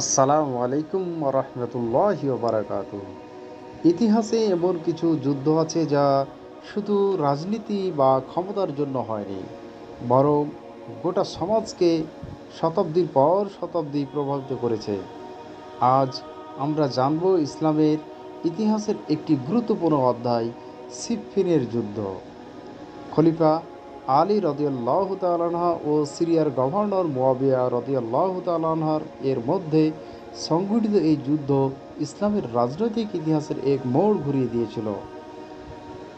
আসসালামু আলাইকুম রহমতুল্লাহ বারাকাত ইতিহাসে এমন কিছু যুদ্ধ আছে যা শুধু রাজনীতি বা ক্ষমতার জন্য হয়নি, বরং গোটা সমাজকে শতাব্দীর পর শতাব্দী প্রভাবিত করেছে। আজ আমরা জানব ইসলামের ইতিহাসের একটি গুরুত্বপূর্ণ অধ্যায় সিফিনের যুদ্ধ। খলিফা আলী রদিয়াল্লাহ তালানহা ও সিরিয়ার গভর্নর মোয়াবিয়া রদিয়াল্লাহ তালানহার এর মধ্যে সংঘটিত এই যুদ্ধ ইসলামের রাজনৈতিক ইতিহাসের এক মোড় ঘুরিয়ে দিয়েছিল।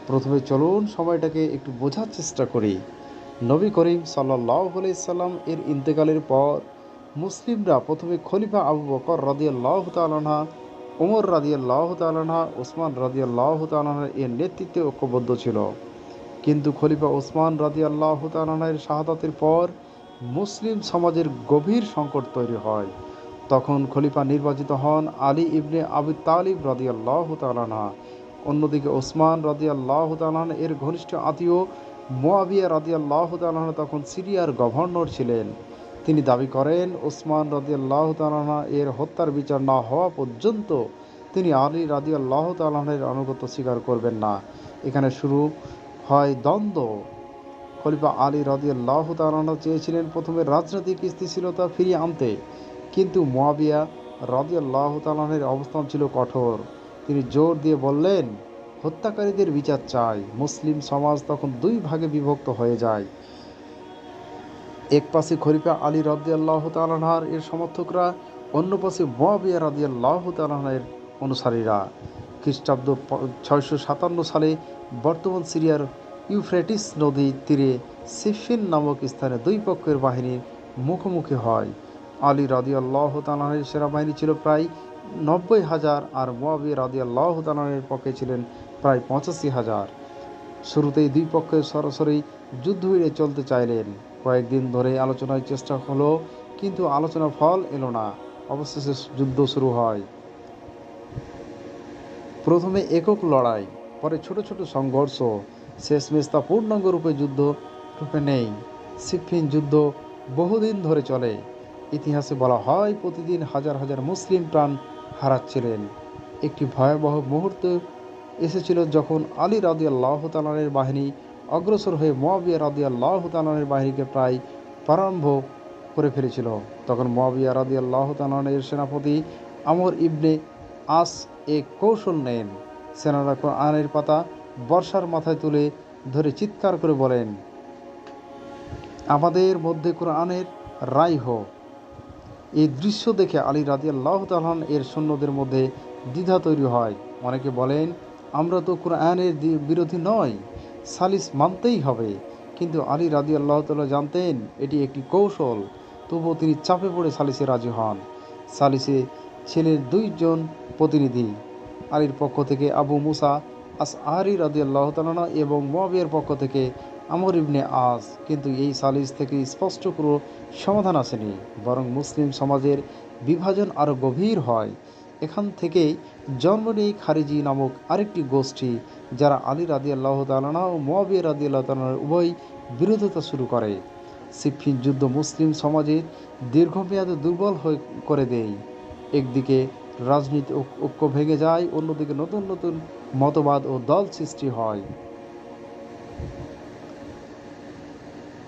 প্রথমে চলুন সময়টাকে একটু বোঝার চেষ্টা করি। নবী করিম সাল্লাহ সাল্লাম এর ইন্তেকালের পর মুসলিমরা প্রথমে খলিফা আবু বকর রদিয়াল্লাহ তালানহা ওমর রাদিয়াল্লাহ তালানহা ওসমান রাদিয়াল্লাহ তালানহা এর নেতৃত্বে ঐক্যবদ্ধ ছিল। কিন্তু খলিফা ওসমান রাজি আল্লাহ তালাহের শাহাদাতের পর মুসলিম সমাজের গভীর সংকট তৈরি হয়। তখন খলিফা নির্বাচিত হন আলী ইবনে আবু তালিব রাজি আল্লাহ তালানা অন্যদিকে ওসমান রাজি আল্লাহ তালান এর ঘনিষ্ঠ আত্মীয় মোয়াবিয়া রাজি আল্লাহ তালানা তখন সিরিয়ার গভর্নর ছিলেন। তিনি দাবি করেন ওসমান রাজি আল্লাহ তালানা এর হত্যার বিচার না হওয়া পর্যন্ত তিনি আলী রাজি আল্লাহ তালাহের আনুগত্য স্বীকার করবেন না। এখানে শুরু হয় দ্বন্দ্ব। খলিফা আলী রাজিয়াল্লাহ তালানা চেয়েছিলেন প্রথমে রাজনৈতিক স্থিতিশীলতা ফিরিয়ে আনতে। কিন্তু মোয়াবিয়া রাজিয়াল্লাহ তালানের অবস্থান ছিল কঠোর। তিনি জোর দিয়ে বললেন, হত্যাকারীদের বিচার চাই। মুসলিম সমাজ তখন দুই ভাগে বিভক্ত হয়ে যায়। এক পাশে খলিফা আলী রাজিয়াল্লাহ তালানহার এর সমর্থকরা, অন্য পাশে মোয়াবিয়া রাজিয়াল্লাহ তালানের অনুসারীরা। খ্রিস্টাব্দ ছয়শো সাতান্ন সালে বর্তমান সিরিয়ার ইউফ্রেটিস নদীর তীরে সিফিন নামক স্থানে দুই পক্ষের বাহিনীর মুখোমুখি হয়। আলী রাদি আল্লাহ তালাহের সেনাবাহিনী ছিল প্রায় নব্বই হাজার আর মোয়াবি রাদি আল্লাহ তালাহের পক্ষে ছিলেন প্রায় পঁচাশি হাজার। শুরুতেই দুই পক্ষের সরাসরি যুদ্ধ এড়ে চলতে চাইলেন। কয়েকদিন ধরে আলোচনার চেষ্টা হলো, কিন্তু আলোচনা ফল এলো না। অবশেষে যুদ্ধ শুরু হয়। প্রথমে একক লড়াই, পরে ছোট ছোট সংঘর্ষ, শেষমেশ তা পূর্ণাঙ্গ রূপে যুদ্ধ রূপে নেই। সিফিন যুদ্ধ বহুদিন ধরে চলে। ইতিহাসে বলা হয়, প্রতিদিন হাজার হাজার মুসলিম প্রাণ হারাচ্ছিলেন। একটি ভয়াবহ মুহূর্ত এসেছিল যখন আলী রাদি আল্লাহ তালানের বাহিনী অগ্রসর হয়ে মোয়াবিয়া রাদি আল্লাহ তালানের বাহিনীকে প্রায় প্রারম্ভ করে ফেলেছিল। তখন মোয়াবিয়া রাদি আল্লাহ তালানের সেনাপতি আমর ইবনে আস এ কৌশল নেন। সেনারা কোরআনের পাতা বর্ষার মাথায় তুলে ধরে চিৎকার করে বলেন, আমাদের মধ্যে কোরআনের রায় হোক। এই দৃশ্য দেখে আলী রাজি আল্লাহ তালন এর সৈন্যদের মধ্যে দ্বিধা তৈরি হয়। অনেকে বলেন, আমরা তো কোরআনের বিরোধী নয় সালিস মানতেই হবে। কিন্তু আলী রাজি আল্লাহ তাল্লাহ জানতেন, এটি একটি কৌশল, তবুও তিনি চাপে পড়ে সালিসে রাজি হন। সালিসে ছিলেন দুইজন প্রতিনিধি। আলীর পক্ষ থেকে আবু মুসা আস আহারি রাজি আল্লাহ তালনা এবং মোয়াবিয়ার পক্ষ থেকে আমর ইবনে আজ। কিন্তু এই সালিস থেকে স্পষ্ট কোনো সমাধান আসেনি, বরং মুসলিম সমাজের বিভাজন আরও গভীর হয়। এখান থেকেই জন্ম নেই খারিজি নামক আরেকটি গোষ্ঠী, যারা আলী রাদি আল্লাহ তালানা ও মোয়াবিয়া রাদি আল্লাহ তালার উভয় বিরোধিতা শুরু করে। সিফিন যুদ্ধ মুসলিম সমাজের দীর্ঘমেয়াদে দুর্বল হয়ে করে দেয়। একদিকে রাজনীতি ঐক্য ভেঙে যায়, অন্যদিকে নতুন নতুন মতবাদ ও দল সৃষ্টি হয়।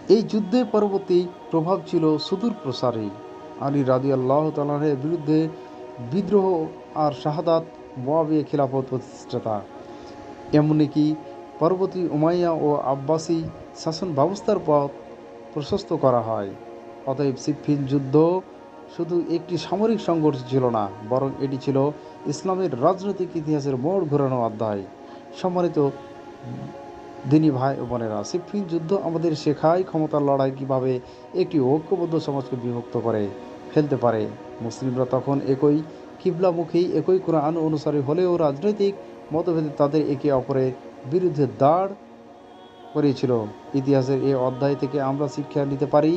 এই যুদ্ধের পরবর্তী প্রভাব ছিল সুদূর প্রসারী। আলী রাজি আল্লাহ তালের বিরুদ্ধে বিদ্রোহ আর শাহাদাত, মোয়াবিয়া খিলাফত প্রতিষ্ঠাতা। এমনকি পরবর্তী উমাইয়া ও আব্বাসী শাসন ব্যবস্থার পথ প্রশস্ত করা হয়। অতএব সিফিন যুদ্ধ শুধু একটি সামরিক সংঘর্ষ ছিল না, বরং এটি ছিল ইসলামের রাজনৈতিক ইতিহাসের মোড় ঘোরানো অধ্যায়। সম্মানিত দিনী ভাই ও বোনেরা, সিফিন যুদ্ধ আমাদের শেখায় ক্ষমতার লড়াই কীভাবে একটি ঐক্যবদ্ধ সমাজকে বিভক্ত করে ফেলতে পারে। মুসলিমরা তখন একই কিবলামুখী, একই কোরআন অনুসারী হলেও রাজনৈতিক মতভেদে তাদের একে অপরের বিরুদ্ধে দাঁড় করিয়েছিল। ইতিহাসের এই অধ্যায় থেকে আমরা শিক্ষা নিতে পারি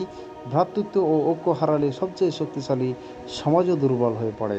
ভ্রাতৃত্ব ও ঐক্য হারালে সবচেয়ে শক্তিশালী সমাজও দুর্বল হয়ে পড়ে।